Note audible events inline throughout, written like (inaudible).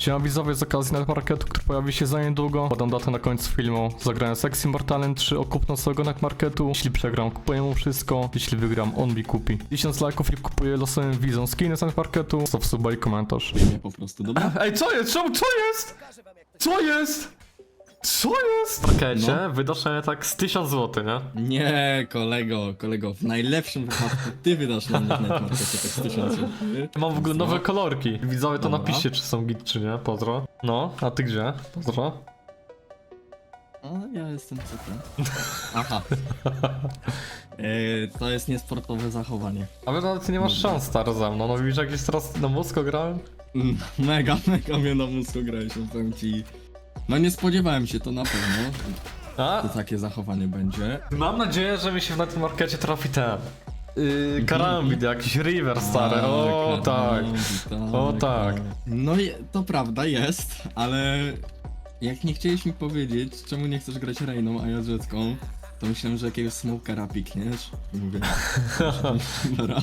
Siema widzowie, z okazji na marketu, który pojawi się za niedługo, podam datę na końcu filmu. Zagrałem Sex Immortalem 3 o kupno całego marketu. Jeśli przegram, kupuję mu wszystko. Jeśli wygram, on mi kupi. 1000 lajków i kupuję losowym wizą skiny z marketu. Stop suba i komentarz. Po prostu, dobra? Ej, co jest? Czemu? Co jest? Co jest? Co jest? W markecie No. wydasz tak z 1000 zł, nie? Nie, kolego, kolego, w najlepszym wypadku ty wydasz na mnie w netmarkecie tak tysiące. Mam w ogóle nowe kolorki. Widzowie to Dobra. napiszcie, czy są git, czy nie. Pozdro. No, a ty gdzie? Pozdro. A ja jestem CT. Aha. (laughs) E, to jest niesportowe zachowanie. Ale nawet ty nie masz szans, stary, ze mną. No widzisz, jak jest teraz na mózgu grałem? (laughs) Mega, mega mnie na mózgu grałeś, no powiem ci. No nie spodziewałem się to na pewno, A? że takie zachowanie będzie. Mam nadzieję, że mi się na tym markecie trafi ten. Yy, karambit, jakiś river stary. O tak. O, tak. No i to prawda jest, ale jak nie chciałeś mi powiedzieć, czemu nie chcesz grać Reyną, a ja Jetką, to myślałem, że jakiegoś smokera pikniesz. I mówię, (laughs) dobra.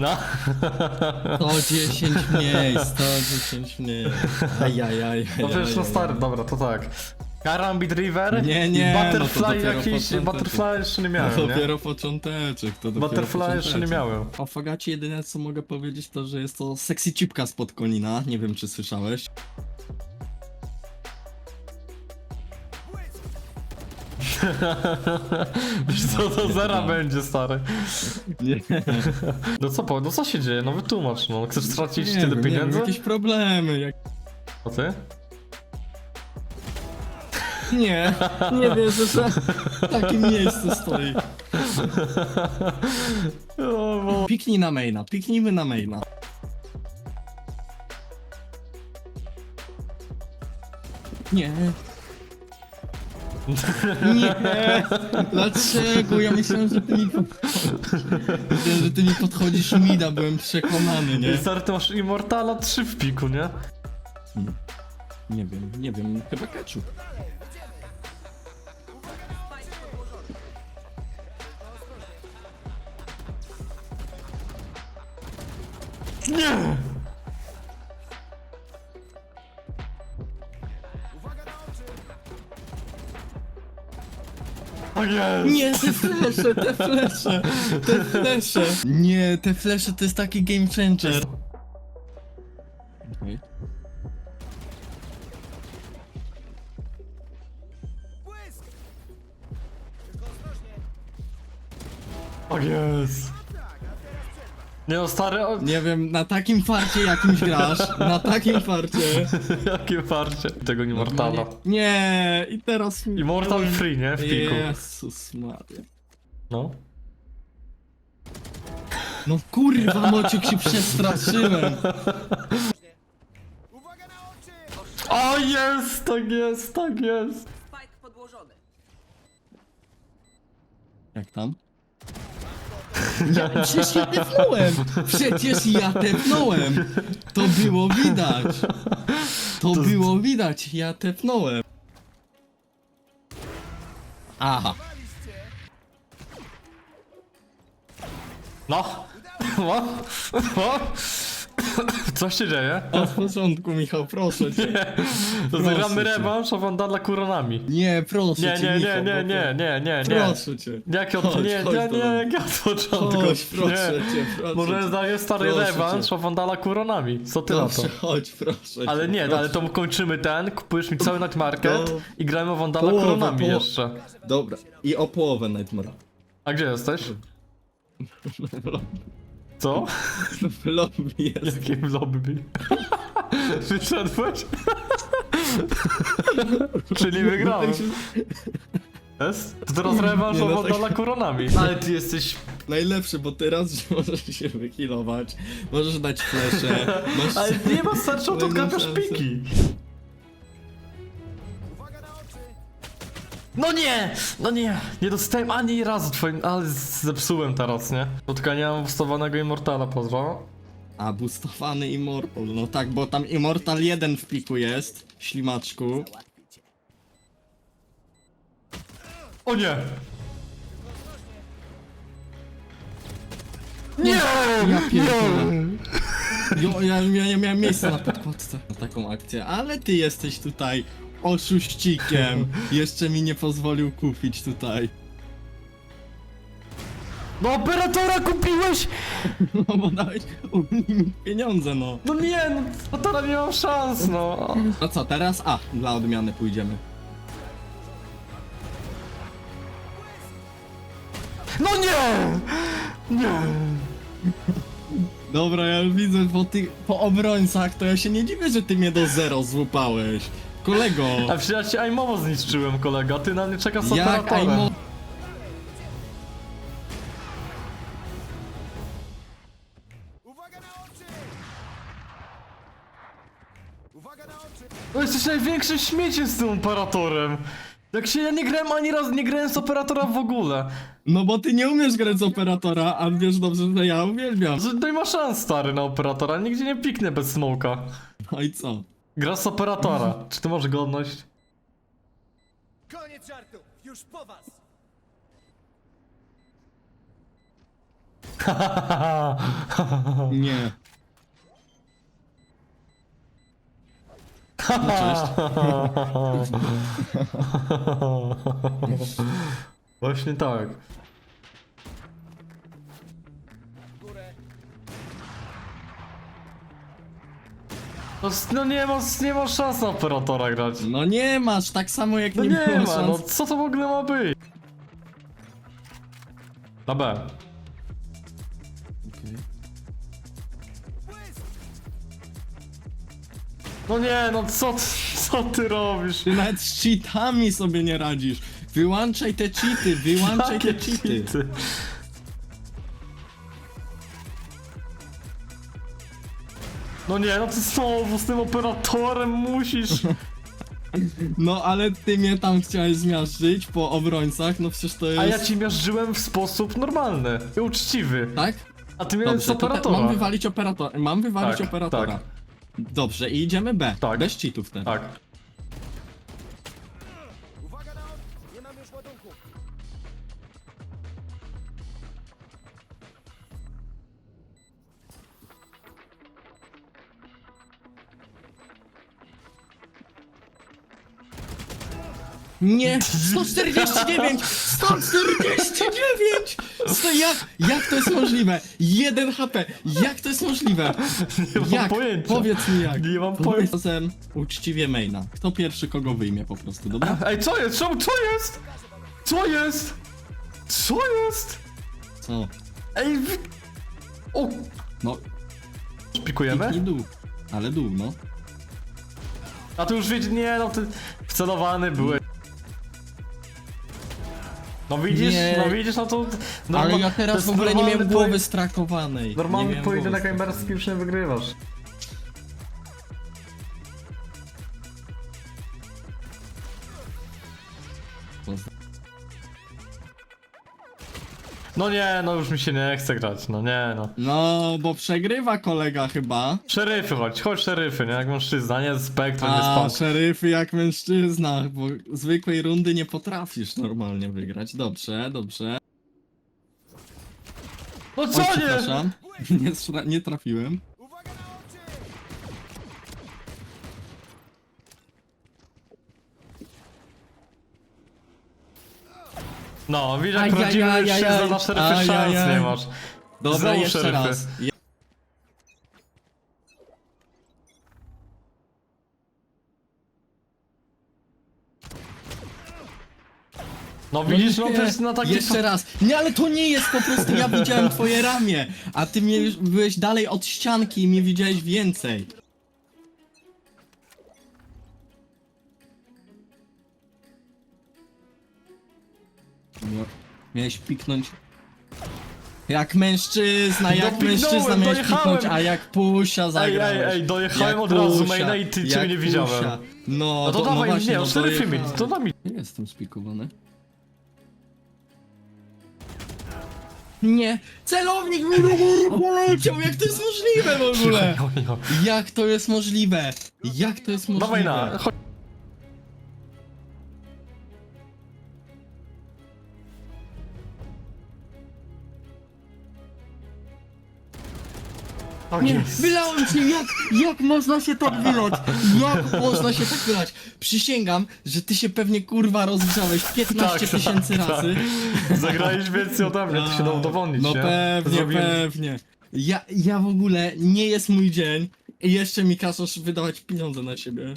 No. To 10 miejsc, to 10 miejsc. Ajajaj. (laughs) No przecież no stary, dobra, to tak. Karambit River Nie, nie, i no to Butterfly dopiero jakiś, początek. Butterfly jeszcze nie To miałem, nie? dopiero począteczek, to dopiero Butterfly jeszcze nie począteczek. miałem. O Fagacie jedyne co mogę powiedzieć to, że jest to sexy chipka spod konina, nie wiem czy słyszałeś. (laughs) Wiesz co, to zera będzie, stary. Nie, No co, po- no co się dzieje? No wytłumacz, no. Chcesz stracić nie tyle wiem, nie wiem, pieniędzy? jakieś problemy, jak... A ty? Nie, nie wierzę, że w takim miejscu stoi. (laughs) O, bo... Piknij na maina, piknijmy na maina. Nie. Nie! Dlaczego? Ja myślałem, że ty mi Myślałem, że ty mi podchodzisz mida, byłem przekonany, nie? Stary, ty masz Immortala 3 w piku, nie? Nie wiem, nie wiem, chyba ketchup. Nie! O jest! Nie, te flesze, te flesze, te flesze. Nie, te flesze to jest taki game changer. Okay. O jest! Nie no, stary, o... Nie wiem, na takim farcie jakimś grasz, na takim farcie. (laughs) jakie parcie. Tego Immortala. Nie, i teraz... mi- Immortal free, nie? W piku. Jezus Maria. No. No kurwa, Mociek się przestraszyłem. O jest, tak jest, tak jest. Spike podłożony. Jak tam? Ja, (laughs) przecież ja tepnąłem! Przecież ja tepnąłem! To było widać! To było widać, ja tepnąłem. Aha. No. (laughs) No. No. (laughs) Co się dzieje? Od początku, Michał, proszę cię. Zagramy cię. rewanż o Wandala koronami. Nie, proszę Nie, cię, nie, nie, Michał, nie, bo nie, to- nie, nie, nie. Proszę cię. Jak od, Chodź, nie, chodź nie, do nie, jak od początku. Chodź, proszę nie. cię, proszę Może cię. daję stary Proszę rewanż cię. o Wandala koronami. Co ty na to? Chodź, proszę Ale cię, nie, proszę. ale to kończymy ten, kupujesz mi cały night market To- i gramy o Wandala Połowę, koronami poło- jeszcze. Dobra, i o połowę Nightmara. A gdzie jesteś? (laughs) Co? W lobby jest. Jakim lobby? (laughs) Wyszedłeś? Czyli wygrałem. Jest? To teraz rewanż Nie, no tak- koronami. Ale ty jesteś... Najlepszy, bo teraz (laughs) możesz się wyhealować, możesz dać flesze, (laughs) masz... Ale nie ma starszą, to piki. No nie! No nie! Nie dostałem ani razu twoim... Ale zepsułem teraz, nie? Bo tylko nie mam wstawanego Immortala, pozdro. A, boostowany Immortal, no tak, bo tam Immortal 1 w pliku jest, ślimaczku. O nie! Nie! Ja pierdolę. Jo, ja, ja nie miałem miejsca na podkładce na taką akcję, ale ty jesteś tutaj oszuścikiem. Jeszcze mi nie pozwolił kupić tutaj. No operatora kupiłeś! (laughs) No bo dałeś mi pieniądze, no. No nie, no operatora nie mam szans, no. No co, teraz? A, dla odmiany pójdziemy. No nie! Nie! Dobra, ja już widzę po tych, po obrońcach, to ja się nie dziwię, że ty mnie do zero złupałeś. Kolego, A przecież ja ci aimowo zniszczyłem, kolega, ty na mnie czekasz z jak operatorem. Aimo... Uwaga na oczy! Uwaga na oczy! No jesteś największym śmieciem z tym operatorem. Jak się ja nie grałem ani razu, nie grałem z operatora w ogóle. No bo ty nie umiesz grać z operatora, a wiesz dobrze, że ja uwielbiam. Że- No i ma szans stary na operatora, nigdzie nie piknę bez smoka. No i co? Gra z operatora. Czy ty masz godność? Koniec żartów! Już po was! Nie. No cześć. (laughs) Właśnie tak. No, s- no nie ma, nie ma szans na operatora grać. No nie masz, tak samo jak No nie, nie było ma, szans. no co to w ogóle ma być? Na B. Okej. No nie, no co, ty- co ty robisz? Ty nawet z cheatami sobie nie radzisz. Wyłączaj te cheaty, wyłączaj te Jakie cheaty. cheaty? No nie, no ty znowu z tym operatorem musisz. (laughs) No ale ty mnie tam chciałeś zmiażdżyć po obrońcach, no przecież to jest... A ja ci miażdżyłem w sposób normalny i uczciwy. Tak? A ty z Dobrze, to te, operatora. mam wywalić operatora. Mam wywalić Tak, operatora. tak. Dobrze, i idziemy B. Tak. Bez cheatów teraz. Tak. Nie! 149! 149! Sto, jak, jak to jest możliwe? 1 HP! Jak to jest możliwe? Nie mam Jak? pojęcia. Powiedz mi jak. Nie mam pojęcia. Razem uczciwie maina. Kto pierwszy kogo wyjmie po prostu, dobra? (laughs) Ej, co jest? Co, co jest? Co jest? Co jest? Co? Ej, wy... O, No, pikujemy? kliknij dół. Ale dół, no. A ty już wiedz, nie no, ty wcelowany byłeś. No widzisz, Nie. no widzisz, no to... Ale norma- ja to teraz jest w ogóle nie miałem głowy strakowanej. Nie Normalny miałem pojedynek głowy gamerski już nie wygrywasz. No nie, no już mi się nie chce grać, no nie no. No, bo przegrywa kolega chyba. Szeryfy chodź, chodź szeryfy, nie? Jak mężczyzna, nie spektrum, nie A, szeryfy jak mężczyzna, bo zwykłej rundy nie potrafisz normalnie wygrać. Dobrze, dobrze. No Oj, co nie? przepraszam. (laughs) Nie, stra- nie trafiłem. Uwaga na oczy! No, widzisz jak Ajajaj, prawdziwy mężczyzna ajaj. na szeryfy szans Ajajaj. nie masz. Dobra, Znowu jeszcze szeryfy. raz. Je- No widzisz, no nie, to jest na taki... Jeszcze raz. Nie, ale to nie jest po prostu, ja widziałem twoje ramię, a ty mnie już byłeś dalej od ścianki i mnie widziałeś więcej. No, miałeś piknąć. Jak mężczyzna, jak mężczyzna miałeś dojechałem. piknąć, a jak pusia Ej, zagrałeś. ej, ej, dojechałem Jak od razu pusia, maina i ty jak ciebie nie widziałem. pusia. No, No to do- dawaj, właśnie, nie, no no mi, dojechałem. to da mi. Nie jestem spikowany. Nie! Celownik mi do góry poleciał! Jak to jest możliwe w ogóle? (laughs) Jak to jest możliwe? Jak to jest możliwe? Dawaj na, chodź. Tak Nie, jest. wylałem się, jak, jak można się tak wylać? Jak można się tak wylać? Przysięgam, że ty się pewnie kurwa rozgrzałeś 15 Tak, tysięcy tak, razy. Zagrałeś więcej ode mnie, to się da udowodnić, No nie? pewnie, Zrobiłem- pewnie. Ja, ja w ogóle, nie jest mój dzień i jeszcze mi każesz wydawać pieniądze na siebie.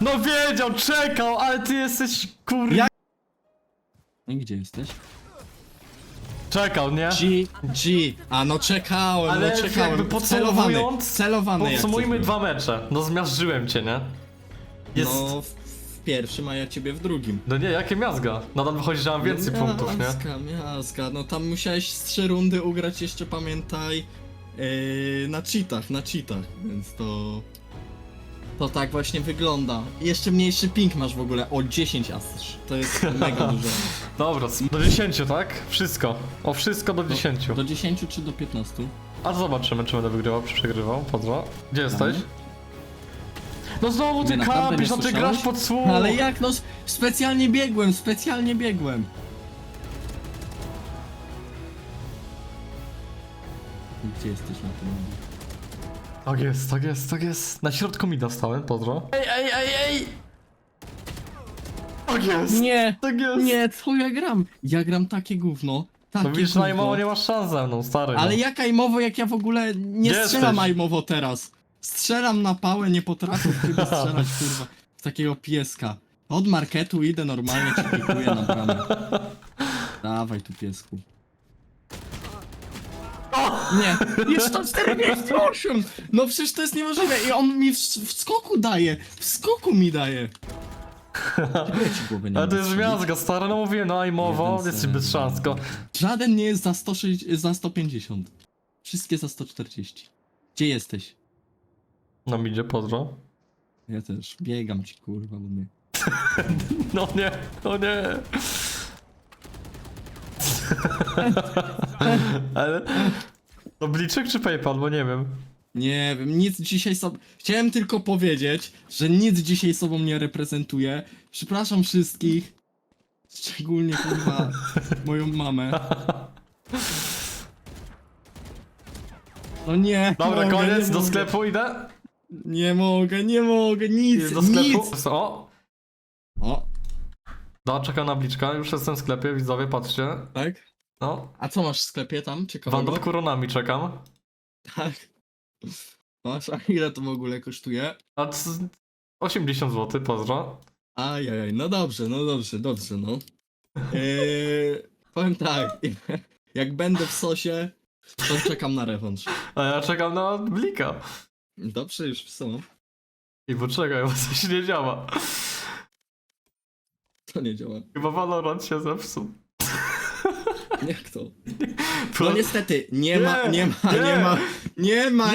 No wiedział, czekał, ale ty jesteś kur... Ja- No i gdzie jesteś? Czekał, nie? G, G. A no czekałem, Ale no czekałem. jakby celowany, podsumowując- celowany Podsumujmy jesteś. dwa mecze. No zmiażdżyłem cię, nie? Jest... No, No w, w pierwszym, a ja ciebie w drugim. nie, jakie miazga? Nadal wychodzi, że mam więcej no, punktów, nie? Miazga, miazga. No tam musiałeś z trzy rundy ugrać jeszcze, pamiętaj, yy, na cheatach, na cheatach, więc to... To tak właśnie wygląda. I Jeszcze mniejszy ping masz w ogóle, o 10 asysz. To jest mega dużo. (laughs) Dobra, do 10, tak? Wszystko. O wszystko do 10. Do 10 czy do 15? A zobaczymy, czy będę wygrywał, czy przegrywał. Pozdro. Gdzie jesteś? No znowu ty Nie, naprawdę kapisz, nie no ty słyszałeś? grasz pod słuch. No ale jak no, s- specjalnie biegłem, specjalnie biegłem. Gdzie jesteś na tym? Tak jest, tak jest, tak jest. Na środku mi dostałem, pozdro. Ej, ej, ej, ej! Tak jest! Nie, Tak jest! nie, co ja gram? Ja gram takie gówno. Takie No widzisz, gówno. najmało nie masz szans ze mną, stary. Ale no. jak aimowo, jak ja w ogóle nie Gdzie strzelam jesteś? aimowo teraz. Strzelam na pałę, nie potrafię chyba strzelać, kurwa, w takiego pieska. Od marketu idę normalnie, ci pikuję na bramę. (laughs) Dawaj tu piesku. Nie, jest 148! No przecież to jest niemożliwe i on mi w, w skoku daje, w skoku mi daje. Czego (laughs) ja ci głowę nie Ale to jest strzelić? miazga, stary, no mówię, no i mowa, Jeden jesteś sen. bez szans. Go. Żaden nie jest za, 160, za 150. Wszystkie za 140. Gdzie jesteś? No mi idzie, pozdro. Ja też. Biegam ci kurwa, bo mnie. (laughs) No nie, no nie. (laughs) Ale... To Bliczek czy PayPal, bo nie wiem. Nie wiem, nic dzisiaj sobą. Chciałem tylko powiedzieć, że nic dzisiaj sobą nie reprezentuje. Przepraszam wszystkich. Szczególnie kurwa (laughs) moją mamę. No nie. Dobra, mogę, koniec, nie do mogę. sklepu idę. Nie mogę, nie mogę, nic, Do sklepu. nic. O, da, czekam na Bliczka, już jestem w sklepie, widzowie, patrzcie. tak? No, A co masz w sklepie tam? Ciekawego? Wandot koronami czekam. Tak. Masz, a ile to w ogóle kosztuje? A c- 80 zł, pozdro. Ajajaj, no dobrze, no dobrze, dobrze, no. Eee, powiem tak, jak będę w sosie, to czekam na rewanż. A ja czekam na Blika. Dobrze, już są. I poczekaj, bo coś nie działa. To nie działa. Chyba Valorant się zepsuł. Jak to? (laughs) No niestety, nie ma, nie ma, nie. ma, nie ma,